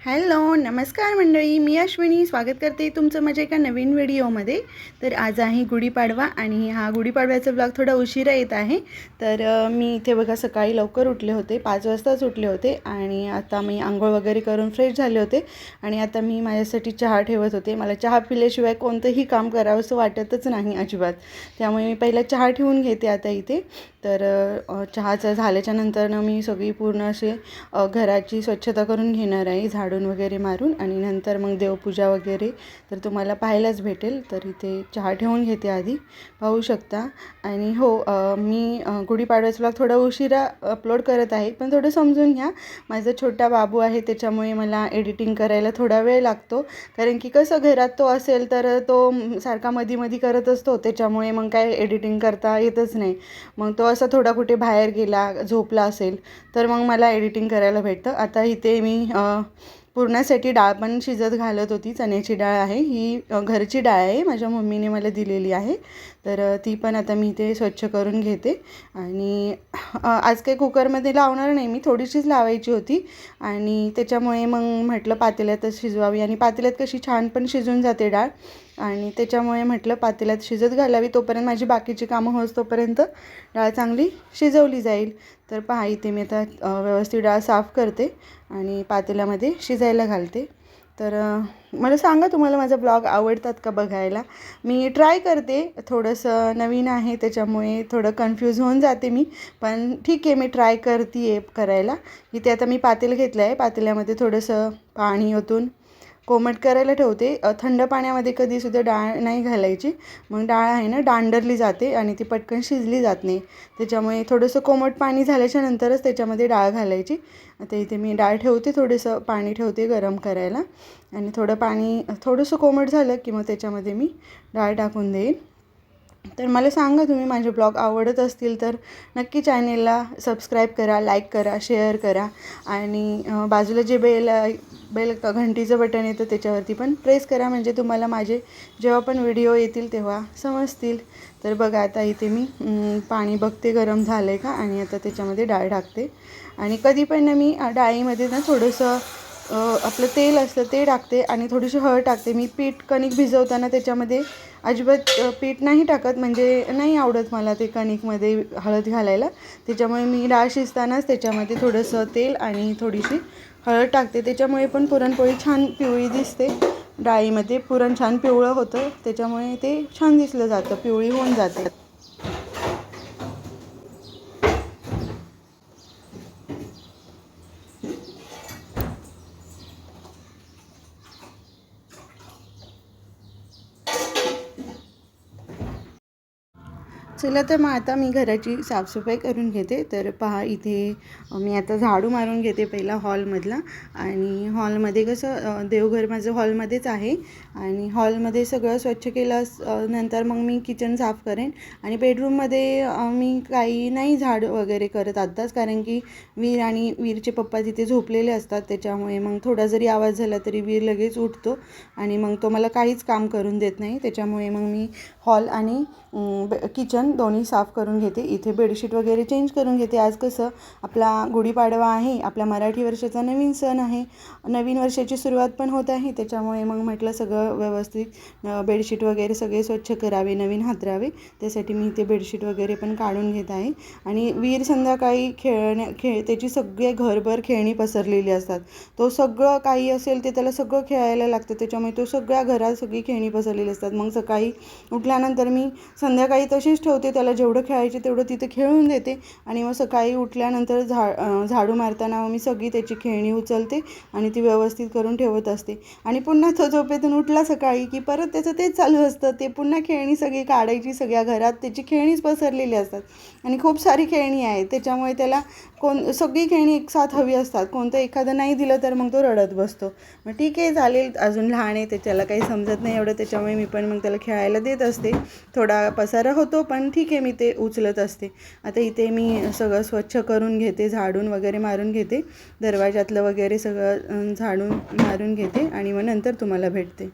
Hello नमस्कार मंडळी मी अश्विनी. स्वागत करते तुमचं माझ्या एका नवीन व्हिडिओमध्ये. तर आज आहे गुढीपाडवा आणि हा गुढीपाडव्याचा ब्लॉग थोडा उशिरा येत आहे. तर मी इथे बघा सकाळी लवकर उठले होते पाच वाजताच उठले होते आणि आता मी आंघोळ वगैरे करून फ्रेश झाले होते आणि आता मी माझ्यासाठी चहा ठेवत होते. मला चहा पिल्याशिवाय कोणतंही काम करावं असं वाटतच नाही अजिबात. त्यामुळे मी पहिला चहा ठेवून घेते आता इथे. तर चहाचं झाल्याच्या नंतरनं मी सगळी पूर्ण असे घराची स्वच्छता करून घेणार आहे झाडून वगैरे मारून आणि नंतर मग देवपूजा वगैरे. तर तुम्हाला पाहायलाच भेटेल तर इथे चहा ठेवून घेते आधी. पाहू शकता. आणि हो मी गुढीपाडव्याचा ब्लॉग थोडा उशिरा अपलोड करत आहे पण थोडं समजून घ्या. माझा छोटा बाबू आहे त्याच्यामुळे मला एडिटिंग करायला थोडा वेळ लागतो. कारण की कसं घरात तो असेल तर तो सारखा मधी मधी करत असतो त्याच्यामुळे मग काय एडिटिंग करता येतच नाही. मग तो असा थोडा कुठे बाहेर गेला झोपला असेल तर मग मला एडिटिंग करायला भेटतं. आता इथे मी पुरणासाठी डाळ पण शिजत घालत होती. चण्याची डाळ आहे. ही घरची डाळ आहे. माझ्या मम्मीने मला दिलेली आहे. तर ती पण आता मी ते स्वच्छ करून घेते. आणि आज काही कुकरमध्ये लावणार नाही. मी थोडीशीच लावायची होती. आणि त्याच्यामुळे मग म्हटलं पातेल्यातच शिजवावी. आणि पातेल्यात कशी छान पण शिजून जाते डाळ. आणि त्याच्यामुळे म्हटलं पातेल्यात शिजत घालावी तोपर्यंत माझी बाकीची कामं होस तोपर्यंत डाळ चांगली शिजवली जाईल. तर पहा इथे मी आता व्यवस्थित डाळ साफ करते आणि पातेल्यामध्ये शिजायला घालते. तर मला सांगा तुम्हाला माझा ब्लॉग आवडतात का बघायला? मी ट्राय करते. थोडंसं नवीन आहे त्याच्यामुळे थोडं कन्फ्यूज होऊन जाते मी. पण ठीक आहे मी ट्राय करते आहे करायला. इथे आता मी पातेल घेतलं आहे पातेल्यामध्ये थोडंसं पाणी ओतून कोमट करायला ठेवते. थंड पाण्यामध्ये कधीसुद्धा डाळ नाही घालायची. मग डाळ आहे ना डांडरली जाते आणि ती पटकन शिजली जात नाही. त्याच्यामुळे थोडंसं कोमट पाणी झाल्याच्या नंतरच त्याच्यामध्ये डाळ घालायची. आता इथे मी डाळ ठेवते थोडंसं पाणी ठेवते गरम करायला. आणि थोडं पाणी थोडंसं कोमट झालं की मग त्याच्यामध्ये मी डाळ टाकून देईन. तर मला सांगा तुम्ही माझे ब्लॉग आवडत असतील तर नक्की चॅनेलला सबस्क्राईब करा लाईक करा शेअर करा. आणि बाजूला जे बेल बेल घंटीचं बटन येतं त्याच्यावरती पण प्रेस करा. म्हणजे तुम्हाला माझे जेव्हा पण व्हिडिओ येतील तेव्हा समजतील. तर बघा आता इथे मी पाणी बघते गरम झालं आहे का? आणि आता त्याच्यामध्ये डाळ टाकते. आणि कधी पण मी डाळीमध्ये ना थोडंसं आपलं तेल असतं ते टाकते आणि थोडीशी हळद टाकते. मी पीठ कणिक भिजवताना त्याच्यामध्ये अजिबात पीठ नाही टाकत म्हणजे नाही आवडत मला ते कणिकमध्ये हळद घालायला. त्याच्यामुळे मी डाळ शिजतानाच त्याच्यामध्ये थोडंसं तेल आणि थोडीशी हळद टाकते. त्याच्यामुळे पण पुरणपोळी छान पिवळी दिसते डाळीमध्ये. पुरण छान पिवळं होतं. त्याच्यामुळे ते छान दिसलं जातं पिवळी होऊन जाते. चला तर मग आता मी घराची साफसफाई करून घेते. तर पहा इथे मी आता झाडू मारून घेते पहिला हॉलमधला. आणि हॉलमध्ये कसं देवघर माझं हॉलमध्येच आहे. आणि हॉलमध्ये सगळं स्वच्छ केलं नंतर मग मी किचन साफ करेन. आणि बेडरूममध्ये मी काही नाही झाड वगैरे करत आत्ताच कारण की वीर आणि वीरचे पप्पा तिथे झोपलेले असतात. त्याच्यामुळे मग थोडा जरी आवाज झाला तरी वीर लगेच उठतो. आणि मग तो मला काहीच काम करून देत नाही. त्याच्यामुळे मग मी हॉल आणि किचन दोन्ही साफ करून घेते. इथे बेडशीट वगैरे चेंज करून घेते. आज कसं आपला गुढीपाडवा आहे आपल्या मराठी वर्षाचा नवीन सण आहे नवीन वर्षाची सुरुवात पण होत आहे त्याच्यामुळे मग म्हटलं सगळं व्यवस्थित बेडशीट वगैरे सगळे स्वच्छ करावे नवीन हातरावे. त्यासाठी मी इथे बेडशीट वगैरे पण काढून घेत आहे. आणि वीर संध्याकाळी खेळण्या खेळ त्याची सगळे घरभर खेळणी पसरलेली असतात. तो सगळं काही असेल ते त्याला सगळं खेळायला लागतं. त्याच्यामुळे तो सगळ्या घरात सगळी खेळणी पसरलेली असतात. मग सकाळी उठल्यानंतर मी संध्याकाळी तशीच ठेवते. त्याला जेवढं खेळायचे तेवढं तिथे खेळून देते. आणि मग सकाळी उठल्यानंतर झा झाडू मारताना मी सगळी त्याची खेळणी उचलते आणि ती व्यवस्थित करून ठेवत असते. आणि पुन्हा तो झोपेतून उठला सकाळी की परत त्याचं तेच चालू असतं. ते पुन्हा खेळणी सगळी काढायची सगळ्या घरात त्याची खेळणीच पसरलेली असतात. आणि खूप सारी खेळणी आहे त्याच्यामुळे त्याला कोण सगळी खेळणी एकसाथ हवी असतात. कोणतं एखादं नाही दिलं तर मग तो रडत बसतो. मग ठीक आहे चालेल. अजून लहान आहे त्याच्याला काही समजत नाही एवढं. त्याच्यामुळे मी पण मग त्याला खेळायला देत असते. थोडा पसारा होतो पण ठीक आहे मी ते उचलत असते. आता इथे मी सगळं स्वच्छ करून घेते झाडून वगैरे मारून घेते. दरवाजातलं वगैरे सगळं झाडून मारून घेते आणि मग नंतर तुम्हाला भेटते.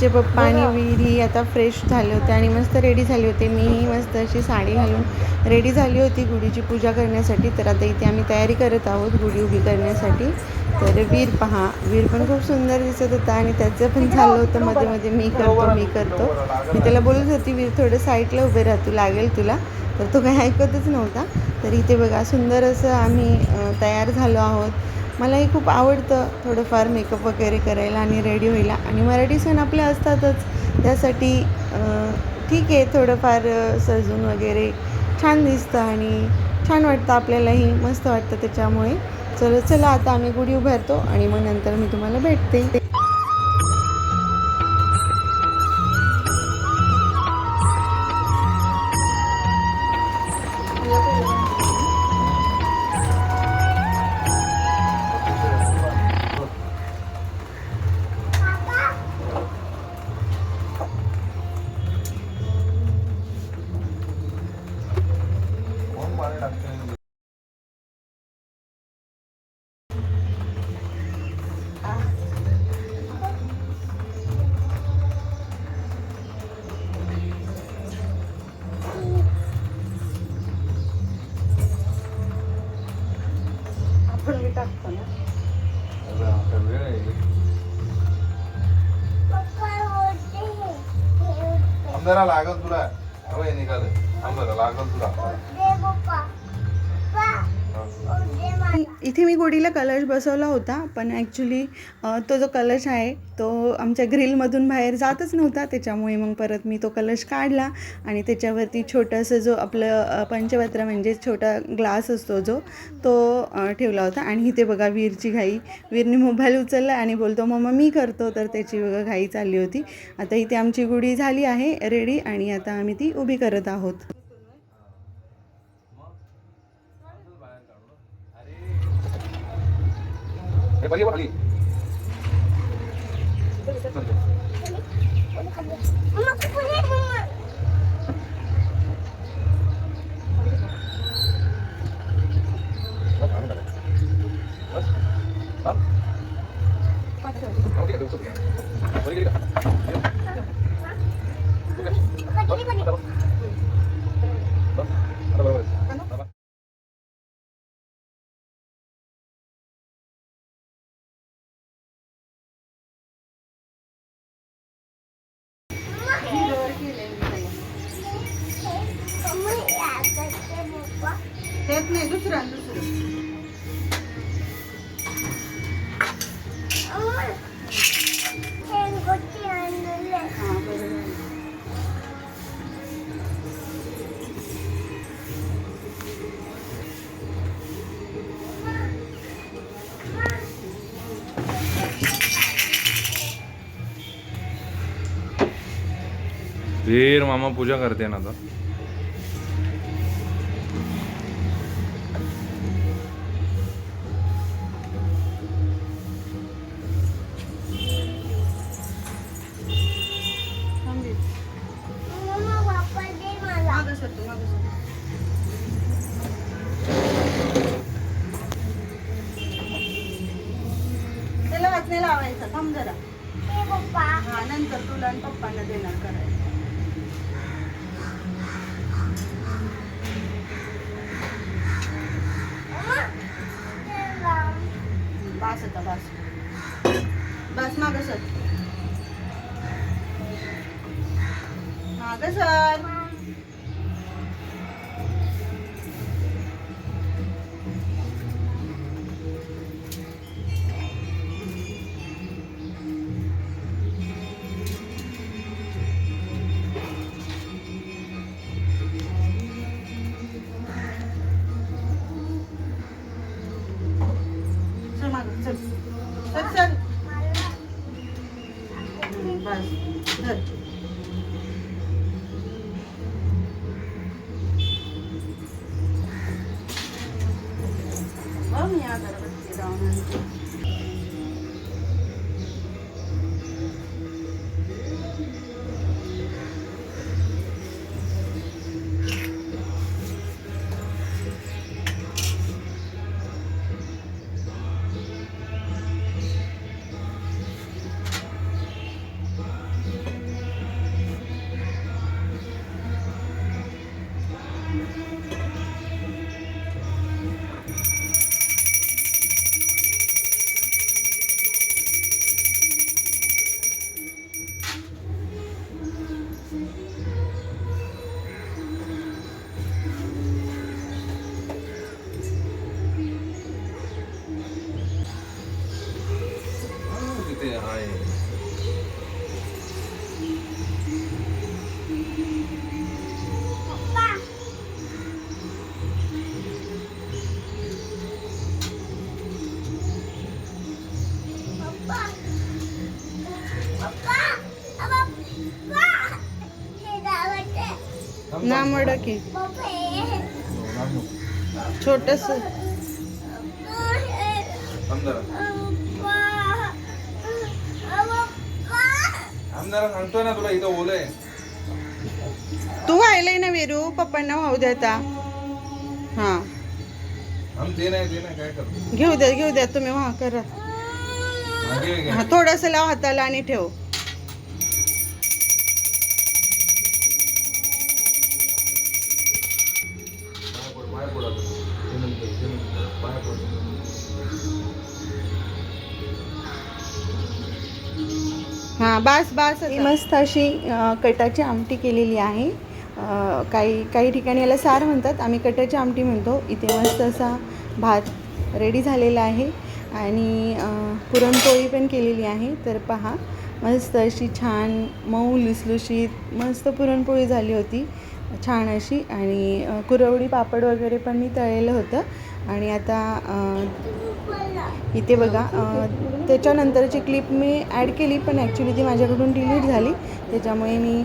वीरचे पप्पा आणि वीर ही आता फ्रेश झाले होते आणि मस्त रेडी झाले होते. मीही मस्त अशी साडी घालून रेडी झाली होती गुढीची पूजा करण्यासाठी. तर आता इथे आम्ही तयारी करत आहोत गुढी उभी करण्यासाठी. तर वीर पहा वीर पण खूप सुंदर दिसत होता आणि त्याचं पण चाललं होतं मध्ये मध्ये. मी करतो मी करतो. मी त्याला बोलत होती वीर थोडं साईडला उभे राह तू लागेल तुला. तर तो काही ऐकतच नव्हता. तर इथे बघा सुंदर असं आम्ही तयार झालो आहोत. मलाही खूप आवडतं थोडंफार मेकअप वगैरे करायला आणि रेडी व्हायला. आणि मराठी सण आपले असतातच. त्यासाठी ठीक आहे थोडंफार सजून वगैरे छान दिसतं आणि छान वाटतं. आपल्यालाही मस्त वाटतं त्याच्यामुळे. चलो चला आता आम्ही गुढी उभारतो आणि मग नंतर मी तुम्हाला भेटते. जरा लागल तुला. हवंय निघाल आमदारा लागल तुला. इथे मी गुढीला कलश बसवला होता पण ॲक्च्युली तो जो कलश आहे तो आमच्या ग्रिलमधून बाहेर जातच नव्हता. त्याच्यामुळे मग परत मी तो कलश काढला आणि त्याच्यावरती छोटंसं जो आपलं पंचपत्र म्हणजे छोटा ग्लास असतो जो तो ठेवला होता. आणि इथे बघा वीरची घाई वीरने मोबाईल उचलला आणि बोलतो मम्मा मी करतो. तर त्याची बघा घाई चालली होती. आता इथे आमची गुढी झाली आहे रेडी आणि आता आम्ही ती उभी करत आहोत. हे बघ खाली. दुसरा मामा पूजा करते ना आता. आणि पप्पांना देणार करायला. बास आता बास. बस मागं सर. मागं सर. मड की. छोटस. सांगतोय ना तुला इथं ओलंय तू व्हायलाय ना वेरू पप्पांना वाहू दे आता. हा. घेऊ द्या घेऊ द्या तुम्ही हा करा. हा थोडस लाव हाताला आणि ठेव. हां बास बास मस्त अशी कटाची आमटी केलेली आहे. काही काही ठिकाणी याला सार म्हणतात आम्ही कटाची आमटी म्हणतो. इथे मस्त असा भात रेडी झालेला आहे. आणि पुरणपोळी पण केलेली आहे. तर पहा मस्त अशी छान मऊ लुसलुशीत मस्त पुरणपोळी झाली होती. छान अशी. आणि कुरवडी पापड वगैरे पण मी तळलेलं होतं. आणि आता इथे बघा त्याच्यानंतरची क्लिप मी ॲड केली पण ॲक्च्युली ती माझ्याकडून डिलीट झाली. त्याच्यामुळे मी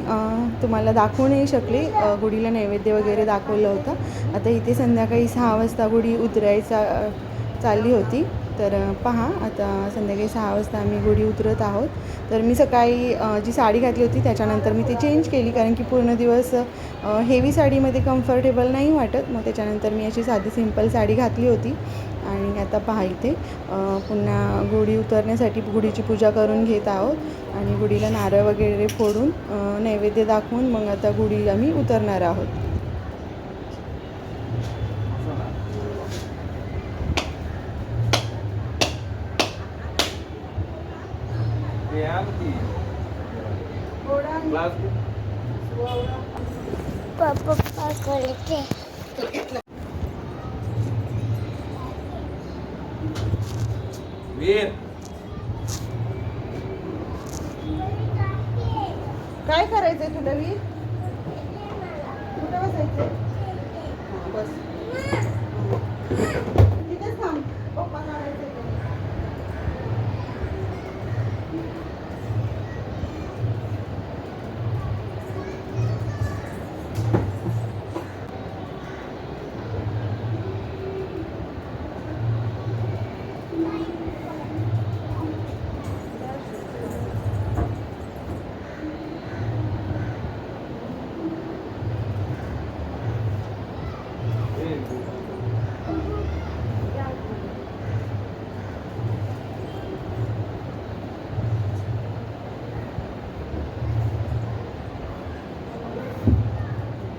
तुम्हाला दाखवू नाही शकले. गुढीला नैवेद्य वगैरे दाखवलं होतं. आता इथे संध्याकाळी सहा वाजता गुढी उतरायचा चालली होती. तर पहा आता संध्याकाळी सहा वाजता आम्ही गुढी उतरत आहोत. तर मी सकाळी जी साडी घातली होती त्याच्यानंतर मी ती चेंज केली. कारण की पूर्ण दिवस हेवी साडीमध्ये कम्फर्टेबल नाही वाटत. मग त्याच्यानंतर मी अशी साधी सिंपल साडी घातली होती. आणि आता पहा इथे पुन्हा गुढी उतरण्यासाठी गुढीची पूजा करून घेत आहोत आणि गुढीला नारळ वगैरे फोडून नैवेद्य दाखवून मग आता गुढी आम्ही उतरणार आहोत. पप्पा करते ती. ग्लास दे. वीर. काय करायचंय तुला वीर? कुठं बसायचं बस तिथेच थांब पप्पा काढायचे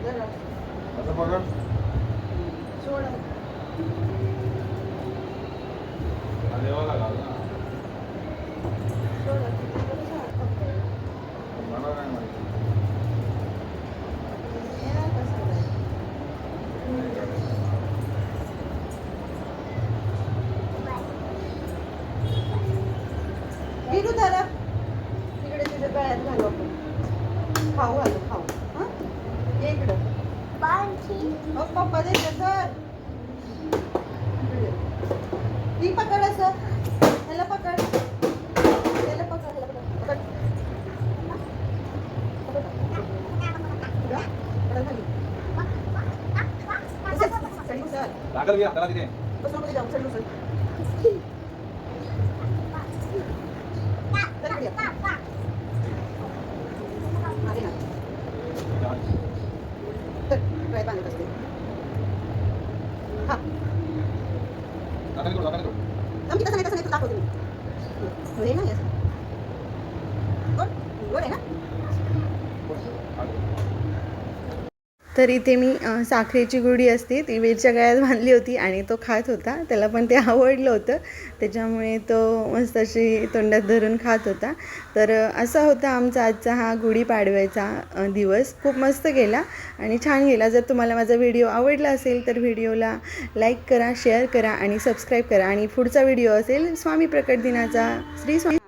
जरा असं पकड सोड हा देवाला घाल ना सोड मला काय माहिती विरू धरा तिकडे तिथे गळ्यात घालू आपण खाऊ घालू खाऊ हां ये इकडं अहो, पप्पा दे सर ती पकड असं त्याला पकड त्याला पकड त्याला पकड पकड. पकड. पुढं. पुढं खाली. बस, चढ उचल. लागल घ्या त्याला तिथे बस तर इथे मी साखरेची गुढी असते ती वेलच्या गळ्यात बांधली होती आणि तो खात होता. त्याला पण ते आवडलं होतं. त्याच्यामुळे तो मस्त अशी तोंडात धरून खात होता. तर असा होता आमचा आजचा हा गुढीपाडव्याचा पाडव्याचा दिवस. खूप मस्त गेला आणि छान गेला. जर तुम्हाला माझा व्हिडिओ आवडला असेल तर व्हिडिओला लाईक करा शेअर करा आणि सबस्क्राईब करा. आणि पुढचा व्हिडिओ असेल स्वामी प्रकट दिनाचा. श्री स्वामी